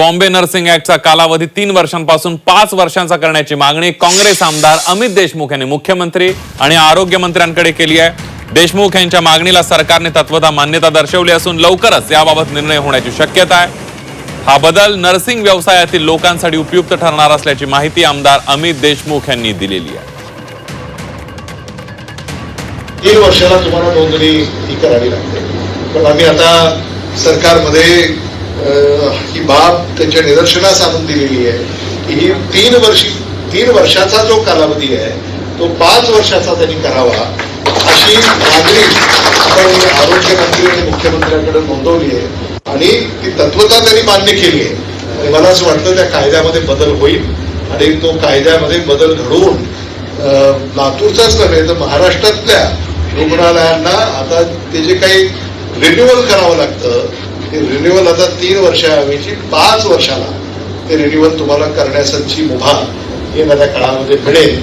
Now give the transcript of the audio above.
Bombay nursing ऍक्टचा कालावधी तीन वर्षांपासून पाच वर्षांचा करण्याची मागणी काँग्रेस आमदार अमित देशमुख यांनी मुख्यमंत्री आणि आरोग्य मंत्र्यांकडे केली आहे. देशमुख यांच्या मागणीला सरकारने तत्वता मान्यता दर्शवली असून लवकरच याबाबत निर्णय होण्याची शक्यता आहे. हा बदल नर्सिंग व्यवसायातील लोकांसाठी उपयुक्त ठरणार असल्याची माहिती आमदार अमित देशमुख यांनी दिलेली आहे. तीन वर्षाला तुम्हाला नोंदणी ही करावी लागते. पण आम्ही आता सरकारमध्ये ही बाब त्यांच्या निदर्शनास आणून दिलेली आहे. की ही तीन वर्षी तीन वर्षाचा जो कालावधी आहे तो पाच वर्षाचा त्यांनी करावा अशी मागणी आपण आरोग्यमंत्री आणि मुख्यमंत्र्यांकडे नोंदवली आहे. आणि ती तत्वता त्यांनी मान्य केली आहे. आणि मला असं वाटतं त्या कायद्यामध्ये बदल होईल. आणि तो कायद्यामध्ये बदल घडवून अं, लातूरचाच नव्हे तर महाराष्ट्रातल्या रुग्णालयांना आता ते जे काही रिन्युअल करावं लागतं आता तीन वर्षाऐवजी पाच वर्षाला ते रिन्युअल तुम्हाला करण्याची मुभा येणाऱ्या काळामध्ये मिळेल.